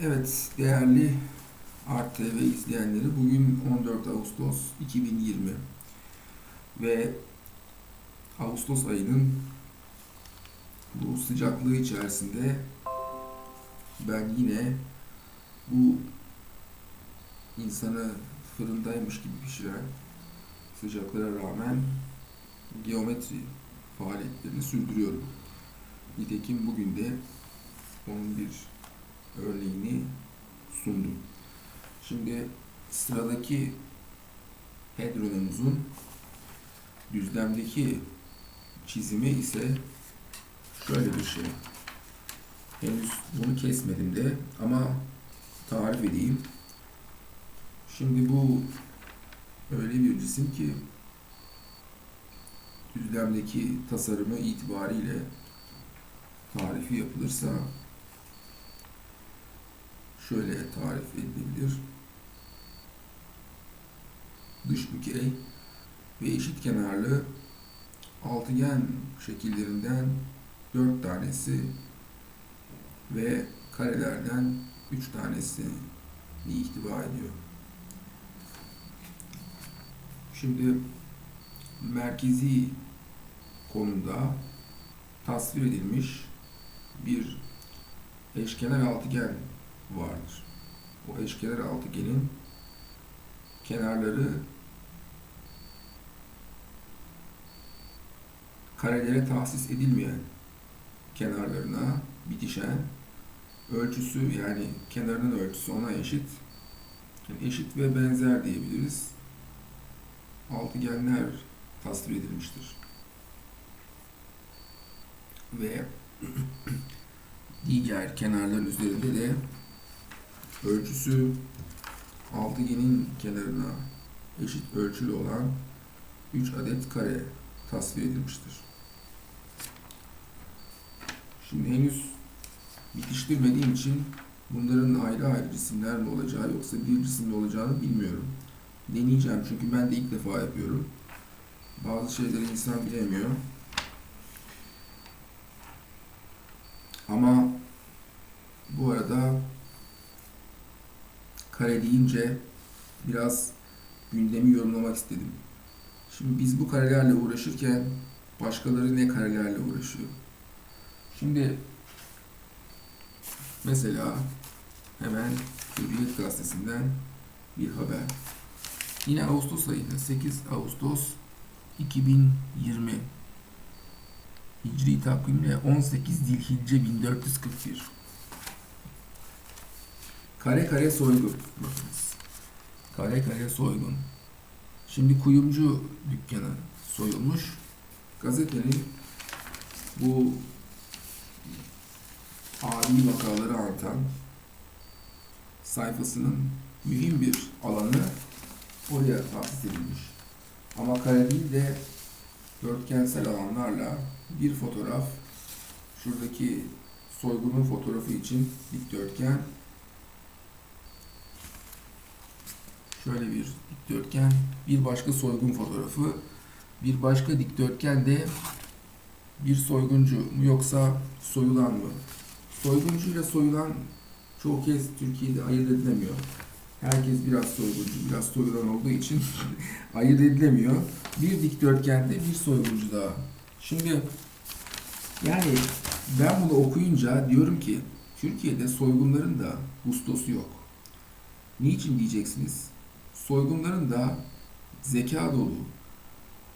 Evet, değerli Art TV izleyenleri, bugün 14 Ağustos 2020 ve Ağustos ayının bu sıcaklığı içerisinde ben yine bu insanı fırındaymış gibi pişiren sıcaklara rağmen geometri faaliyetlerini sürdürüyorum. Nitekim bugün de onun bir örneğini sundum. Şimdi sıradaki hadronumuzun düzlemdeki çizimi ise şöyle bir şey. Henüz bunu kesmedim de ama tarif edeyim. Şimdi bu öyle bir cisim ki düzlemdeki tasarımı itibariyle tarifi yapılırsa şöyle tarif edilebilir. Dış bükey ve eşit kenarlı altıgen şekillerinden dört tanesi ve karelerden üç tanesini ihtiva ediyor. Şimdi merkezi konumda tasvir edilmiş bir eşkenar altıgen vardır. O eşkenar altıgenin kenarları karelere tahsis edilmeyen kenarlarına bitişen ölçüsü yani kenarının ölçüsü ona eşit yani eşit ve benzer diyebiliriz. Altıgenler tasvir edilmiştir. Ve diğer kenarların üzerinde de ölçüsü altıgenin kenarına eşit ölçülü olan 3 adet kare tasvir edilmiştir. Şimdi henüz bitiştirmediğim için bunların ayrı ayrı cisimler mi olacağı yoksa bir cisim mi olacağını bilmiyorum. Deneyeceğim çünkü ben de ilk defa yapıyorum. Bazı şeyleri insan bilemiyor. Ama bu arada kare deyince biraz gündemi yorumlamak istedim. Şimdi biz bu karelerle uğraşırken başkaları ne karelerle uğraşıyor? Şimdi mesela hemen Hürriyet Gazetesi'nden bir haber. Yine Ağustos ayında 8 Ağustos 2020 Hicri takvimle 18 Zilhicce 1441 Kare kare soygun. Bakınız. Kare kare soygun. Şimdi kuyumcu dükkanı soyulmuş. Gazetenin bu adi vakaları anlatan sayfasının mühim bir alanı oraya tahsis edilmiş. Ama kare değil de dörtgensel alanlarla bir fotoğraf şuradaki soygunun fotoğrafı için dikdörtgen şöyle bir dikdörtgen bir başka soygun fotoğrafı bir başka dikdörtgen de bir soyguncu mu yoksa soyulan mı? Soyguncuyla soyulan çoğu kez Türkiye'de ayırt edilemiyor. Herkes biraz soyguncu, biraz soyulan olduğu için ayırt edilemiyor. Bir dikdörtgende bir soyguncu daha. Şimdi yani ben bunu okuyunca diyorum ki Türkiye'de soygunların da gustosu yok. Niçin diyeceksiniz? Soygunların da zeka dolu,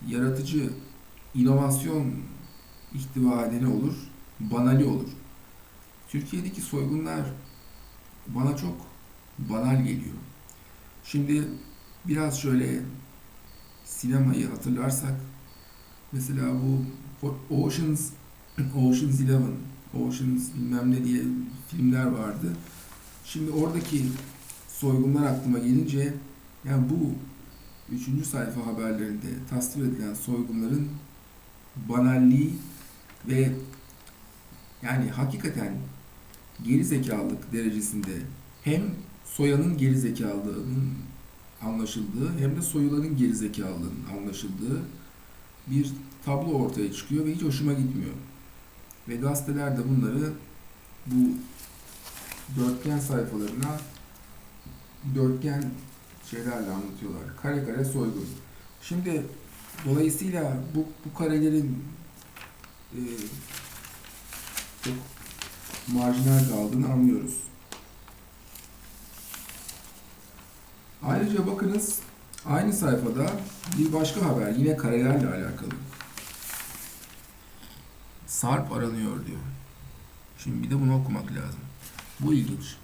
yaratıcı, inovasyon ihtiva edeni olur, banali olur. Türkiye'deki soygunlar bana çok banal geliyor. Şimdi biraz şöyle sinemayı hatırlarsak mesela bu Oceans Oceans Eleven, Oceans bilmem ne diye filmler vardı. Şimdi oradaki soygunlar aklıma gelince yani bu üçüncü sayfa haberlerinde tasvir edilen soygunların banalliği ve yani hakikaten geri zekalılık derecesinde hem soyanın geri zekalılığının anlaşıldığı hem de soyulanın geri zekalılığının anlaşıldığı bir tablo ortaya çıkıyor ve hiç hoşuma gitmiyor. Ve gazeteler de bunları bu dörtgen sayfalarına dörtgen şeylerle anlatıyorlar. Kare kare soygun. Şimdi dolayısıyla bu, bu karelerin e, çok marjinal kaldığını anlıyoruz. Ayrıca bakınız aynı sayfada bir başka haber yine karelerle alakalı. Sarp aranıyor diyor. Şimdi bir de bunu okumak lazım. Bu ilginç.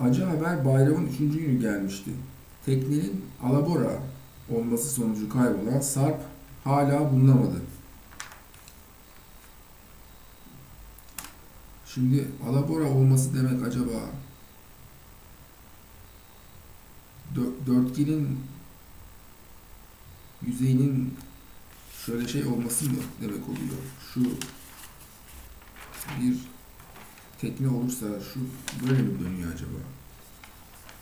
Acı haber bayramın üçüncü günü gelmişti. Teknenin alabora olması sonucu kaybolan Sarp hala bulunamadı. Şimdi alabora olması demek acaba dö- dörtgenin yüzeyinin şöyle şey olması mı demek oluyor? Şu bir tekne olursa şu böyle mi dönüyor acaba?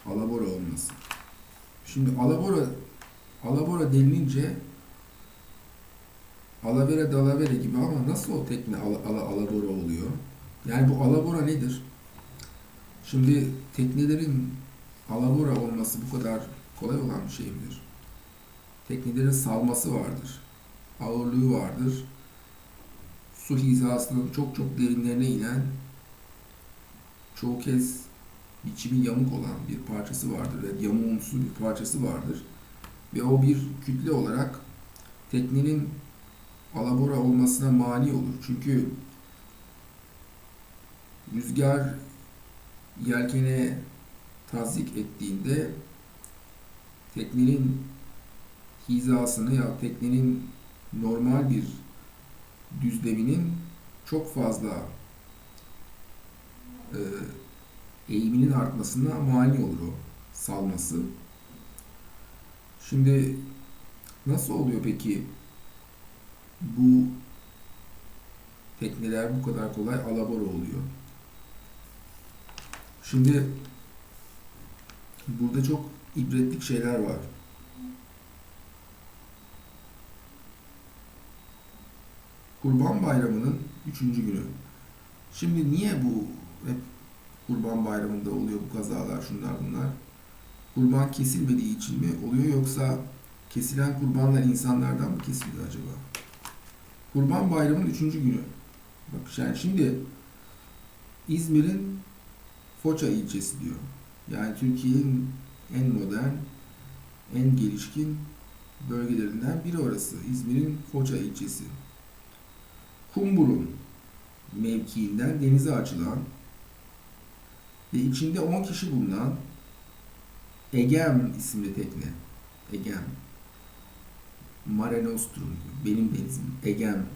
Alabora olması. Şimdi alabora alabora denilince alavere dalavere gibi ama nasıl o tekne ala, ala, alabora oluyor? Yani bu alabora nedir? Şimdi teknelerin alabora olması bu kadar kolay olan bir şey midir? Teknelerin salması vardır. Ağırlığı vardır. Su hizasının çok çok derinlerine inen çoğu kez biçimi yamuk olan bir parçası vardır ve yamuğumsu bir parçası vardır. Ve o bir kütle olarak teknenin alabora olmasına mani olur. Çünkü rüzgar yelkene tazik ettiğinde teknenin hizasını ya teknenin normal bir düzleminin çok fazla e, eğiminin artmasına mani olur o salması. Şimdi nasıl oluyor peki bu tekneler bu kadar kolay alabora oluyor? Şimdi burada çok ibretlik şeyler var. Kurban Bayramı'nın üçüncü günü. Şimdi niye bu hep Kurban Bayramı'nda oluyor bu kazalar, şunlar bunlar? Kurban kesilmediği için mi oluyor yoksa kesilen kurbanlar insanlardan mı kesiliyor acaba? Kurban Bayramı'nın üçüncü günü. Bak yani şimdi İzmir'in Foça ilçesi diyor. Yani Türkiye'nin en modern, en gelişkin bölgelerinden biri orası. İzmir'in Foça ilçesi. Kumburun mevkiinden denize açılan ve içinde 10 kişi bulunan Egem isimli tekne. Egem. Mare Nostrum. Benim denizim. Egem.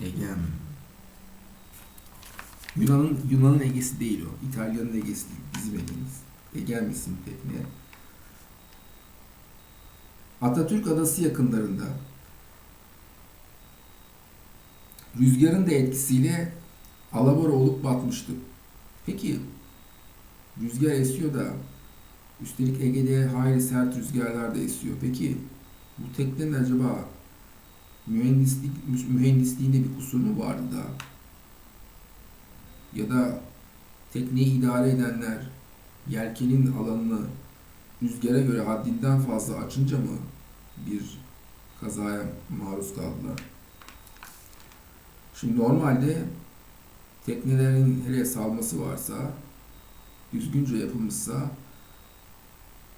Egem. Yunan'ın Yunan'ın Ege'si değil o. İtalya'nın Ege'si değil. Bizim Ege'miz. Egem isimli tekne. Atatürk Adası yakınlarında rüzgarın da etkisiyle alabora olup batmıştı. Peki rüzgar esiyor da üstelik Ege'de hayli sert rüzgarlar da esiyor. Peki bu teknenin acaba mühendislik mühendisliğinde bir kusur mu vardı da? Ya da tekneyi idare edenler yelkenin alanını rüzgara göre haddinden fazla açınca mı bir kazaya maruz kaldılar? Şimdi normalde teknelerin hele salması varsa, düzgünce yapılmışsa,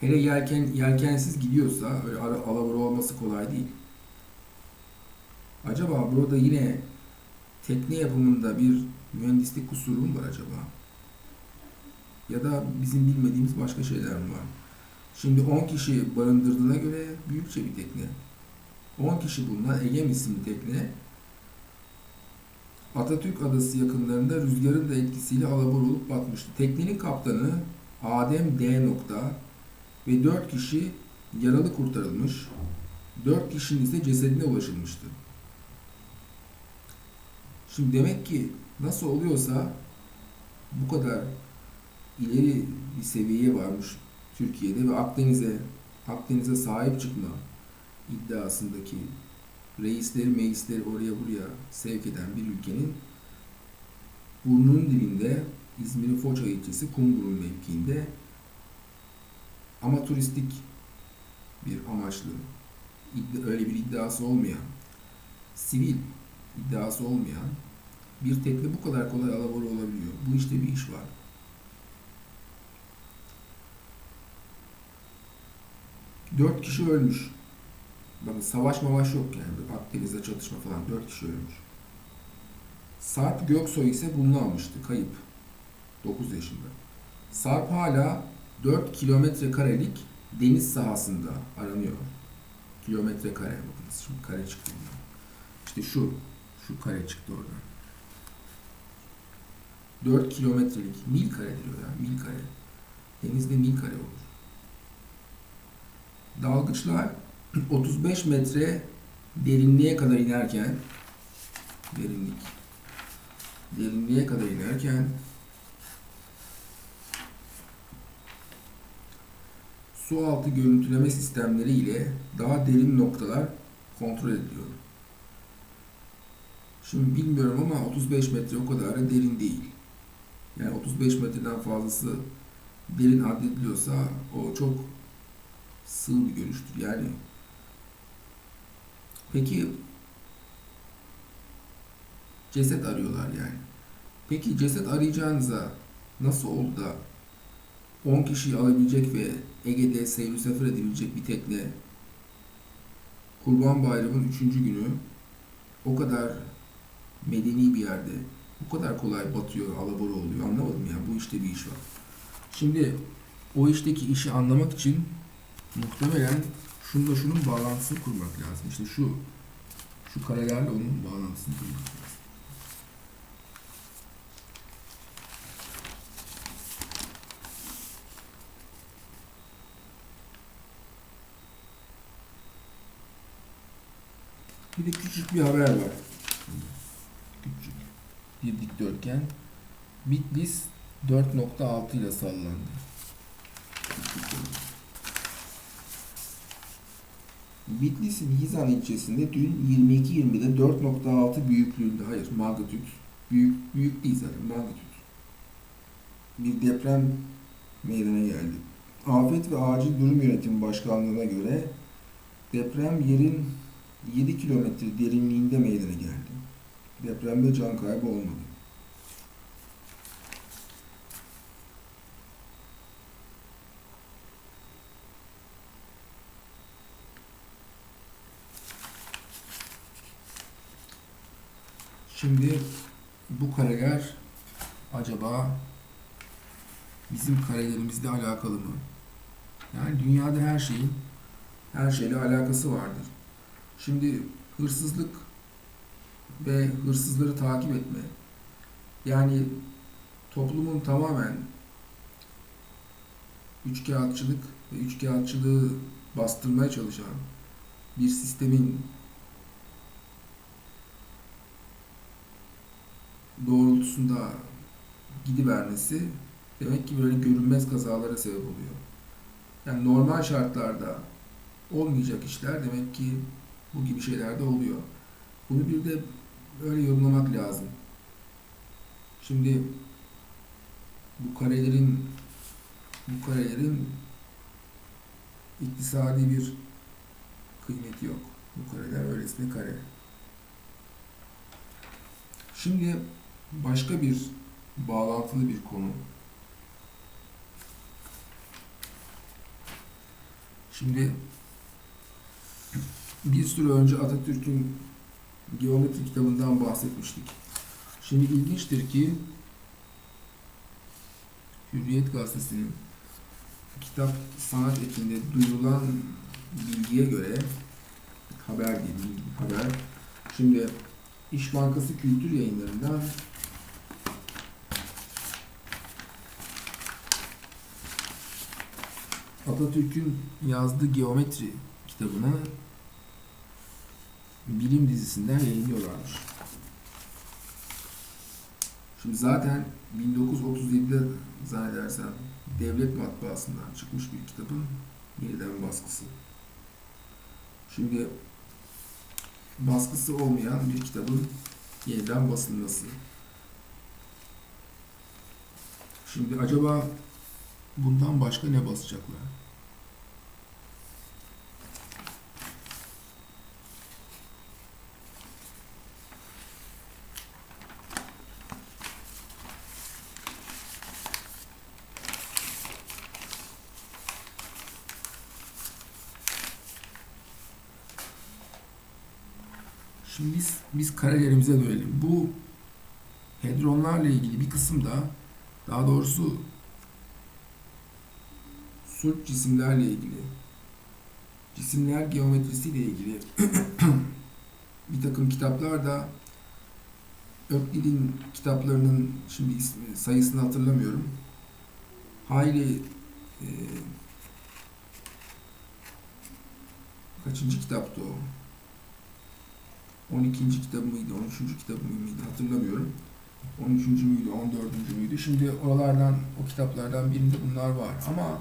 hele yelken yelkensiz gidiyorsa öyle alabora olması kolay değil. Acaba burada yine tekne yapımında bir mühendislik kusuru mu var acaba? Ya da bizim bilmediğimiz başka şeyler mi var? Şimdi 10 kişi barındırdığına göre büyükçe bir tekne. 10 kişi bulunan Egem isimli tekne Atatürk Adası yakınlarında rüzgarın da etkisiyle alabor olup batmıştı. Teknenin kaptanı Adem D. nokta ve 4 kişi yaralı kurtarılmış. 4 kişinin ise cesedine ulaşılmıştı. Şimdi demek ki nasıl oluyorsa bu kadar ileri bir seviyeye varmış Türkiye'de ve Akdeniz'e Akdeniz'e sahip çıkma iddiasındaki reisleri meisleri oraya buraya sevk eden bir ülkenin burnunun dibinde İzmir'in Foça ilçesi Kumburun mevkiinde ama turistik bir amaçlı öyle bir iddiası olmayan sivil iddiası olmayan bir tekne bu kadar kolay alabora olabiliyor. Bu işte bir iş var. Dört kişi ölmüş. Bakın savaş mavaş yok yani. Akdeniz'de çatışma falan. Dört kişi ölmüş. Sarp Göksoy ise bulunamamıştı. Kayıp. 9 yaşında. Sarp hala 4 kilometre karelik deniz sahasında aranıyor. Kilometre kare. Bakın şimdi kare çıktı. buradan. İşte şu. Şu kare çıktı oradan. 4 kilometrelik mil karedir o ya. Mil kare. Denizde mil kare olur. Dalgıçlar 35 metre derinliğe kadar inerken derinlik derinliğe kadar inerken su altı görüntüleme sistemleri ile daha derin noktalar kontrol ediliyor. Şimdi bilmiyorum ama 35 metre o kadar da derin değil. Yani 35 metreden fazlası derin addediliyorsa o çok sığ bir görüştür. Yani peki ceset arıyorlar yani. Peki ceset arayacağınıza nasıl oldu da 10 kişiyi alabilecek ve Ege'de seyir sefer edebilecek bir tekne Kurban Bayramı'nın 3. günü o kadar medeni bir yerde bu kadar kolay batıyor, alabora oluyor anlamadım ya. Bu işte bir iş var. Şimdi o işteki işi anlamak için muhtemelen şununla şunun bağlantısını kurmak lazım. İşte şu şu karelerle onun bağlantısını kurmak lazım. Bir de küçük bir haber var. Küçük. Bir dikdörtgen. Bitlis 4.6 ile sallandı. Bitlis'in Hizan ilçesinde dün 22-20'de 4.6 büyüklüğünde, hayır magnitüt, büyük, büyük değil zaten magnitüt. Bir deprem meydana geldi. Afet ve Acil Durum Yönetimi Başkanlığı'na göre deprem yerin 7 kilometre derinliğinde meydana geldi. Depremde can kaybı olmadı. Şimdi bu kareler acaba bizim karelerimizle alakalı mı? Yani dünyada her şeyin her şeyle alakası vardır. Şimdi hırsızlık ve hırsızları takip etme. Yani toplumun tamamen üçkağıtçılık ve üçkağıtçılığı bastırmaya çalışan bir sistemin doğrultusunda gidivermesi demek ki böyle görünmez kazalara sebep oluyor. Yani normal şartlarda olmayacak işler demek ki bu gibi şeyler de oluyor. Bunu bir de öyle yorumlamak lazım. Şimdi bu karelerin bu karelerin iktisadi bir kıymeti yok. Bu kareler öylesine kare. Şimdi başka bir bağlantılı bir konu. Şimdi bir süre önce Atatürk'ün geometri kitabından bahsetmiştik. Şimdi ilginçtir ki Hürriyet Gazetesi'nin kitap sanat ekinde duyurulan bilgiye göre haber değil, haber. Şimdi İş Bankası Kültür Yayınları'ndan Atatürk'ün yazdığı geometri kitabını bilim dizisinden yayınlıyorlarmış. Şimdi zaten 1937'de zannedersem devlet matbaasından çıkmış bir kitabın yeniden baskısı. Şimdi baskısı olmayan bir kitabın yeniden basılması. Şimdi acaba bundan başka ne basacaklar? Şimdi biz, biz karelerimize dönelim. Bu hedronlarla ilgili bir kısımda daha doğrusu surp cisimlerle ilgili cisimler geometrisiyle ilgili bir takım kitaplar da Öklid'in kitaplarının şimdi ismi, sayısını hatırlamıyorum. Hayli e, kaçıncı kitaptı o? 12. kitabı mıydı, 13. kitabı mıydı hatırlamıyorum. 13. müydü, 14. müydü? Şimdi oralardan, o kitaplardan birinde bunlar var. Ama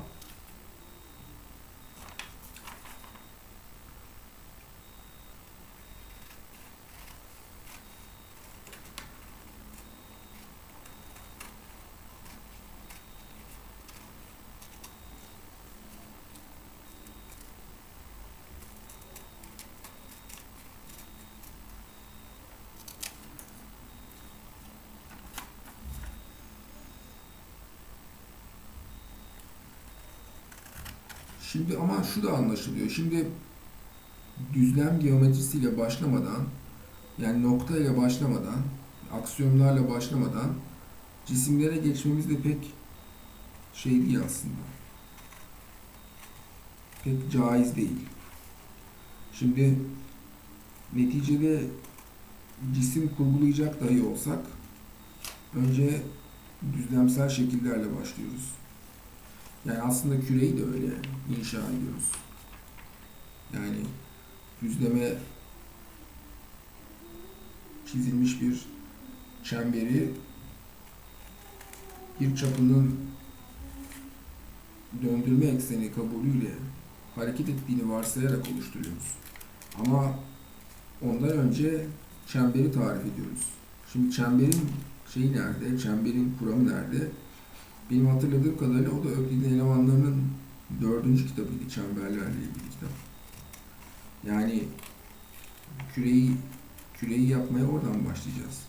Şimdi ama şu da anlaşılıyor. Şimdi düzlem geometrisiyle başlamadan yani nokta ile başlamadan aksiyonlarla başlamadan cisimlere geçmemiz de pek şey değil aslında. Pek caiz değil. Şimdi neticede cisim kurgulayacak dahi olsak önce düzlemsel şekillerle başlıyoruz. Yani aslında küreyi de öyle inşa ediyoruz. Yani düzleme çizilmiş bir çemberi bir çapının döndürme ekseni kabulüyle hareket ettiğini varsayarak oluşturuyoruz. Ama ondan önce çemberi tarif ediyoruz. Şimdi çemberin şeyi nerede, çemberin kuramı nerede? Benim hatırladığım kadarıyla o da Öklid'in elemanlarının dördüncü kitabıydı, çemberlerle ilgili kitap. Yani küreyi küreyi yapmaya oradan başlayacağız.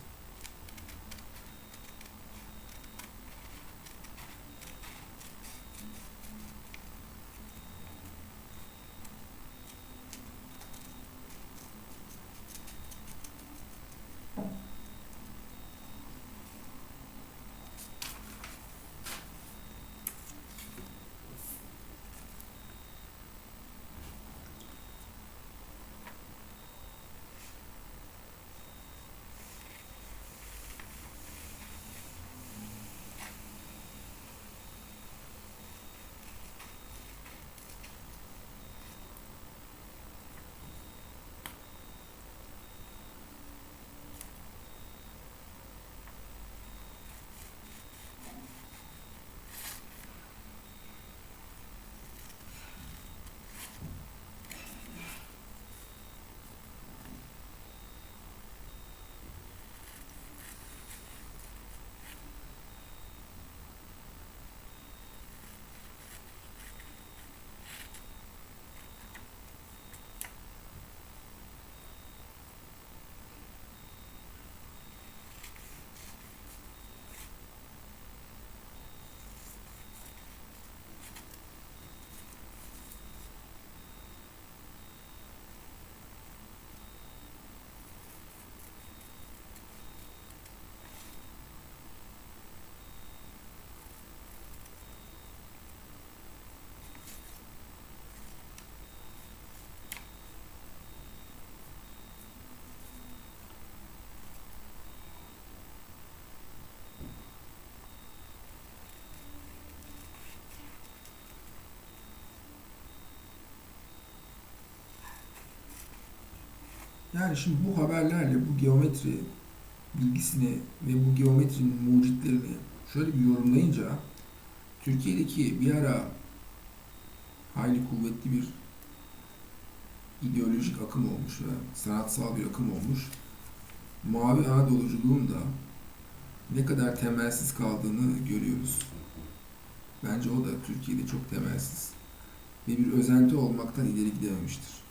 Yani şimdi bu haberlerle bu geometri bilgisini ve bu geometrinin mucitlerini şöyle bir yorumlayınca Türkiye'deki bir ara hayli kuvvetli bir ideolojik akım olmuş ve sanatsal bir akım olmuş. Mavi ağ doluculuğun da ne kadar temelsiz kaldığını görüyoruz. Bence o da Türkiye'de çok temelsiz ve bir özenti olmaktan ileri gidememiştir.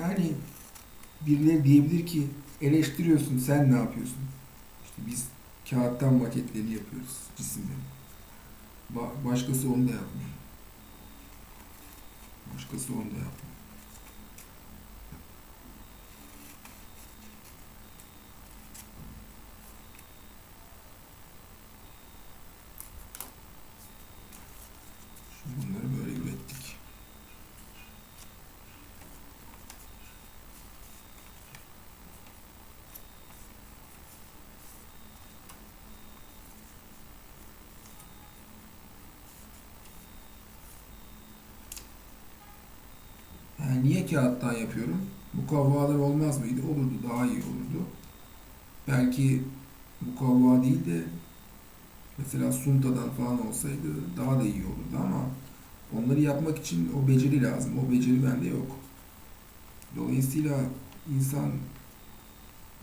Yani birileri diyebilir ki eleştiriyorsun sen ne yapıyorsun? İşte biz kağıttan maketleri yapıyoruz cisimleri. Ba- başkası onu da yapmıyor. Başkası onu da yapmıyor. Şimdi bunları böyle ürettik. Yani niye kağıttan yapıyorum? Bu kavvalar olmaz mıydı? Olurdu, daha iyi olurdu. Belki bu kavva değil de mesela suntadan falan olsaydı daha da iyi olurdu ama onları yapmak için o beceri lazım. O beceri bende yok. Dolayısıyla insan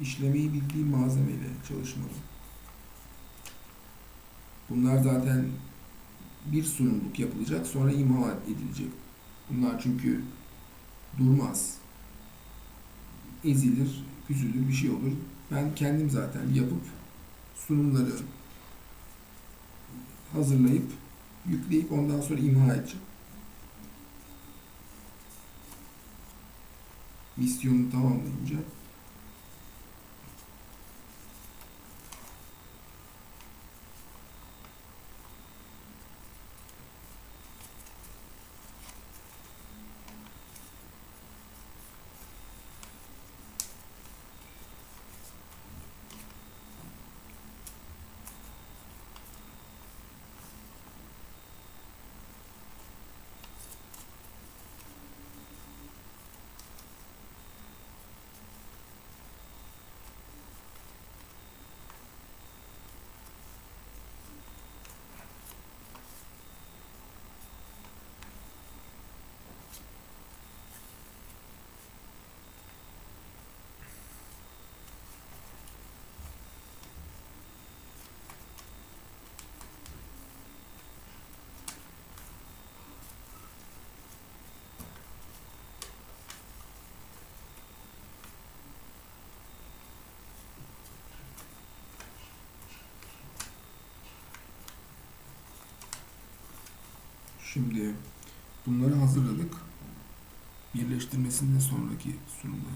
işlemeyi bildiği malzemeyle çalışmalı. Bunlar zaten bir sunumluk yapılacak sonra imha edilecek. Bunlar çünkü durmaz. Ezilir, üzülür, bir şey olur. Ben kendim zaten yapıp sunumları hazırlayıp yükleyip ondan sonra imha edeceğim. Misyonu tamamlayınca Şimdi bunları hazırladık. Birleştirmesinden sonraki sunumda